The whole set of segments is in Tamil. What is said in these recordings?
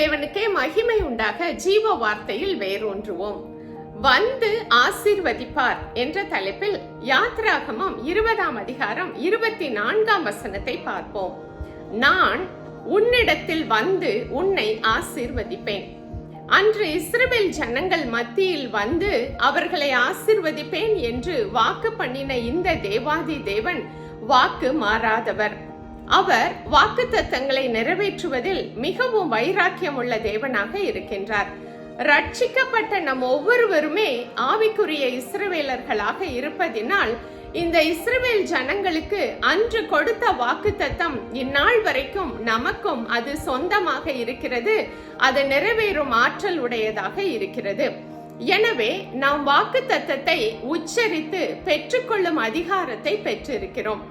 தேவனுக்கே மகிமை உண்டாக ஜீவ வார்த்தையில் வேரூன்றுவோம். வந்து ஆசீர்வதிப்பார் என்ற தலைப்பில் யாத்ராகமம் இருபதாம் அதிகாரம் இருபத்தி நான்காம் வசனத்தை பார்ப்போம். நான் உன்னிடத்தில் வந்து உன்னை ஆசீர்வதிப்பேன். அன்று இஸ்ரேல் ஜனங்கள் மத்தியில் வந்து அவர்களை ஆசிர்வதிப்பேன் என்று வாக்கு பண்ணின இந்த தேவாதி தேவன் வாக்கு மாறாதவர். அவர் வாக்கு தத்தங்களை நிறைவேற்றுவதில் மிகவும் வைராக்கியம் உள்ள தேவனாக இருக்கின்றார். ரட்சிக்கப்பட்ட நம் ஒவ்வொருவருமே ஆவிக்குரிய இஸ்ரவேலர்களாக இருப்பதினால் இந்த இஸ்ரவேல் ஜனங்களுக்கு அன்று கொடுத்த வாக்கு தத்தம் இந்நாள் வரைக்கும் நமக்கும் அது சொந்தமாக இருக்கிறது. அது நிறைவேறும் ஆற்றல் உடையதாக இருக்கிறது. எனவே நாம் வாக்கு தத்தத்தை உச்சரித்து பெற்றுக்கொள்ளும் அதிகாரத்தை பெற்றிருக்கிறோம்.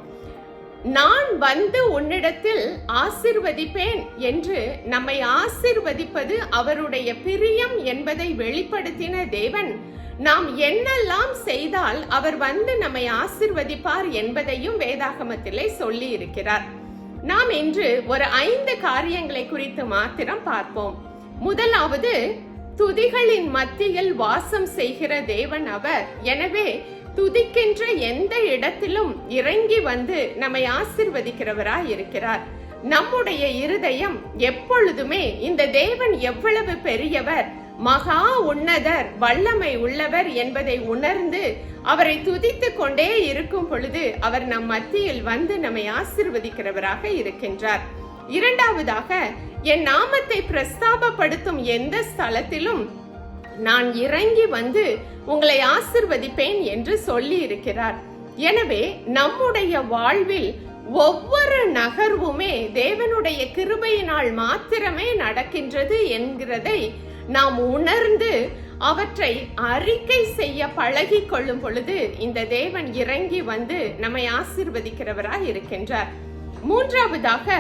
நான் வந்து உன்னிடத்தில் ஆசிர்வதிப்பேன் என்று நம்மை ஆசிர்வதிப்பது அவருடைய பிரியம் என்பதை வெளிப்படுத்தின தேவன். நாம் என்னெல்லாம் செய்தால் அவர் வந்து நம்மை ஆசிர்வதிப்பார் என்பதையும் வேதாகமத்திலே சொல்லி இருக்கிறார் நாம் இன்று ஒரு ஐந்து காரியங்களை குறித்து மாத்திரம் பார்ப்போம். முதலாவது துதிகளின் மத்தியில் வாசம் செய்கிற தேவன் அவர். எனவே துதிக்கின்ற எந்த இடத்திலும் இறங்கி வந்து நம்மை ஆசிர்வதிக்கிறவராய் இருக்கிறார் நம்முடைய இருதயம் எப்பொழுதுமே இந்த தேவன் எவ்வளவு பெரியவர் மகா உன்னதர் வல்லமை உள்ளவர் என்பதை உணர்ந்து அவரை துதித்து கொண்டே இருக்கும் பொழுது அவர் நம் மத்தியில் வந்து நம்மை ஆசிர்வதிக்கிறவராக இருக்கின்றார். இரண்டாவதாக என் நாமத்தை பிரஸ்தாபப்படுத்தும் எந்த ஸ்தலத்திலும் நான் இறங்கி வந்து உங்களை ஆசிர்வதிப்பேன் என்று சொல்லி இருக்கிறார் எனவே நம்முடைய வாழ்வில் ஒவ்வொரு நகர்வுமே தேவனுடைய கிருபையினால் மாத்திரமே நடக்கின்றது என்கிறதை நாம் உணர்ந்து அவற்றை அறிக்கை செய்ய பழகி கொள்ளும் பொழுது இந்த தேவன் இறங்கி வந்து நம்மை ஆசிர்வதிக்கிறவராய் இருக்கின்றார். மூன்றாவதாக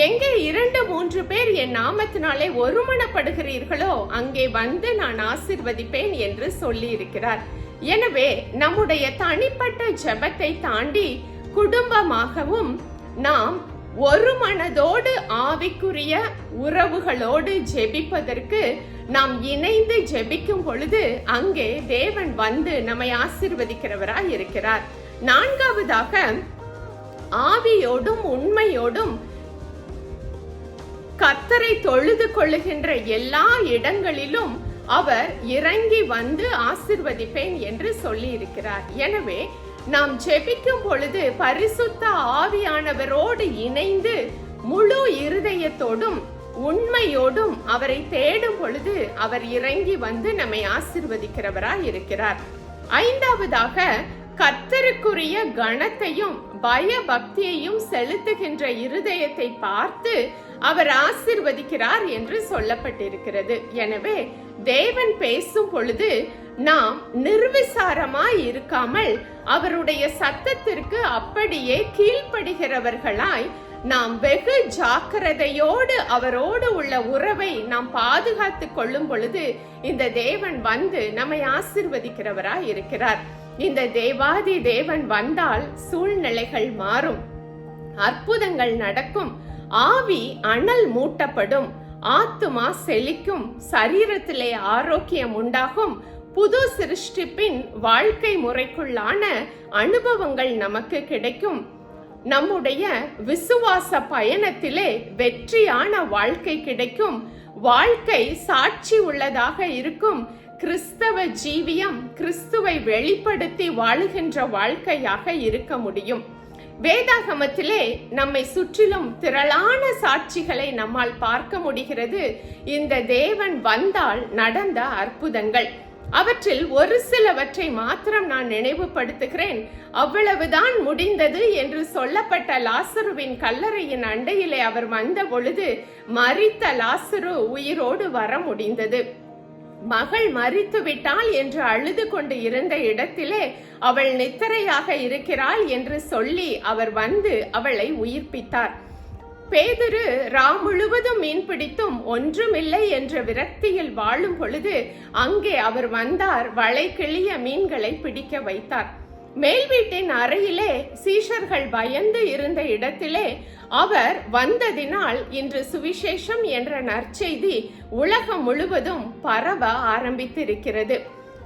எங்கே இரண்டு மூன்று பேர் என் நாமத்தினாலே ஒருமணப்படுகிறீர்களோ அங்கே வந்து நான் ஆசிர்வதிப்பேன் என்று சொல்லியிருக்கிறார். எனவே நம்முடைய தனிப்பட்ட ஜெபத்தை தாண்டி குடும்பமாகவும் நாம் ஒரு மனதோடு ஆவிக்குரிய உறவுகளோடு ஜெபிப்பதற்கு நாம் இணைந்து ஜெபிக்கும் பொழுது அங்கே தேவன் வந்து நம்மை ஆசிர்வதிக்கிறவராய் இருக்கிறார். நான்காவதாக ஆவியோடும் உண்மையோடும் கத்தரை தொழுது கொள்ளுகின்ற எல்லா இடங்களிலும் அவர் இறங்கி வந்து ஆசிர்வதிப்பேன் என்று சொல்லி இருக்கிறார் எனவே நாம் ஜெபிக்கும் பொழுது பரிசுத்த ஆவியானவரோடு இணைந்து முழு இருதயத்தோடும் உண்மையோடும் அவரை தேடும் பொழுது அவர் இறங்கி வந்து நம்மை ஆசிர்வதிக்கிறவராய் இருக்கிறார். ஐந்தாவதாக கத்தருக்குரிய கணத்தையும் பய பக்தியையும் செலுத்துகின்ற இருதயத்தை பார்த்து அவர் ஆசிர்வதிக்கிறார் என்று சொல்லப்பட்டிருக்கிறது. எனவே தேவன் பேசும் பொழுது நாம் நிர்விசாரமாய் இருக்காமல் அவருடைய சத்தத்திற்கு அப்படியே கீழ்ப்படுகிறவர்களாய் நாம் வெகு ஜாக்கிரதையோடு அவரோடு உள்ள உறவை நாம் பாதுகாத்து கொள்ளும் பொழுது இந்த தேவன் வந்து நம்மை ஆசிர்வதிக்கிறவராய் இருக்கிறார். இந்த தேவாதி தேவன் வந்தால் சூழ்நிலைகள் மாறும். அற்புதங்கள் நடக்கும். ஆவி அனல் மூட்டப்படும். ஆத்துமா செழிக்கும். சரீரத்திலே ஆரோக்கியம் உண்டாகும். புது சிருஷ்டிப்பின் வாழ்க்கை முறைக்குள்ளான அனுபவங்கள் நமக்கு கிடைக்கும். நம்முடைய விசுவாச பயணத்திலே வெற்றியான வாழ்க்கை கிடைக்கும். வாழ்க்கை சாட்சி உள்ளதாக இருக்கும். கிறிஸ்தவ ஜீவியம் கிறிஸ்துவை வெளிப்படுத்தி வாழுகின்ற வாழ்க்கையாக இருக்க முடியும். வேதாகமத்திலே நம்மை சுற்றிலும் திரளான சாட்சிகளை நம்மால் பார்க்க முடிகிறது. இந்த தேவன் வந்தால் நடந்த அற்புதங்கள். அவற்றில் ஒரு சிலவற்றை மாத்திரம் நான் நினைவுபடுத்துகிறேன். அவ்வளவுதான் முடிந்தது என்று சொல்லப்பட்ட லாசருவின் கல்லறையின் அண்டையிலே அவர் வந்த பொழுது மறித்த லாசரு உயிரோடு வர முடிந்தது. மகள் மறித்து விட்டாள் என்று அழுது கொண்டு இருந்த இடத்திலே அவள் நித்திரையாக இருக்கிறாள் என்று சொல்லி அவர் வந்து அவளை உயிர்ப்பித்தார். பேதுரு ரா முழுவதும் மீன் பிடித்தும் ஒன்றுமில்லை என்ற விரக்தியில் வாழும் பொழுது அங்கே அவர் வந்தார் வளை கிளிய மீன்களை பிடிக்க வைத்தார். மேல் வீட்டின் அறையிலே சீஷர்கள் பயந்து இருந்த இடத்திலே அவர் வந்ததினால் இன்று சுவிசேஷம் என்ற நற்செய்தி உலகம் முழுவதும் பரவ ஆரம்பித்திருக்கிறது.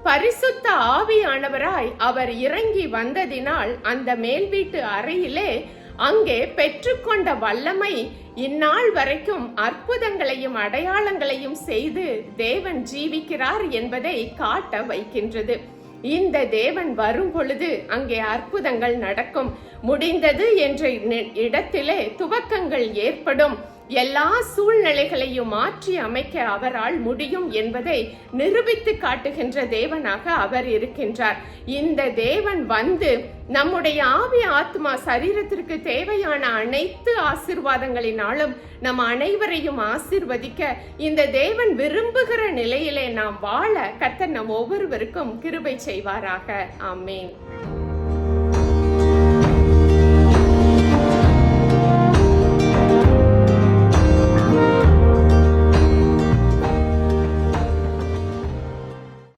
பரிசுத்த ஆவியானவராய் அவர் இறங்கி வந்ததினால் அந்த மேல் வீட்டு அறையிலே அங்கே பெற்றுக்கொண்ட வல்லமை இந்நாள் வரைக்கும் அற்புதங்களையும் அடையாளங்களையும் செய்து தேவன் ஜீவிக்கிறார் என்பதை காட்ட வைக்கின்றது. இந்த தேவன் வரும் பொழுது அங்கே அற்புதங்கள் நடக்கும். முடிந்தது என்ற இடத்திலே துவக்கங்கள் ஏற்படும். எல்லா சூழ்நிலைகளையும் மாற்றி அமைக்க அவரால் முடியும் என்பதை நிரூபித்து காட்டுகின்ற தேவனாக அவர் இருக்கின்றார். இந்த தேவன் வந்து நம்முடைய ஆவி ஆத்மா சரீரத்திற்கு தேவையான அனைத்து ஆசிர்வாதங்களினாலும் நம் அனைவரையும் ஆசிர்வதிக்க இந்த தேவன் விரும்புகிற நிலையிலே நாம் வாழ கத்தர் நம் ஒவ்வொருவருக்கும் கிருபை செய்வாராக. ஆமேன்.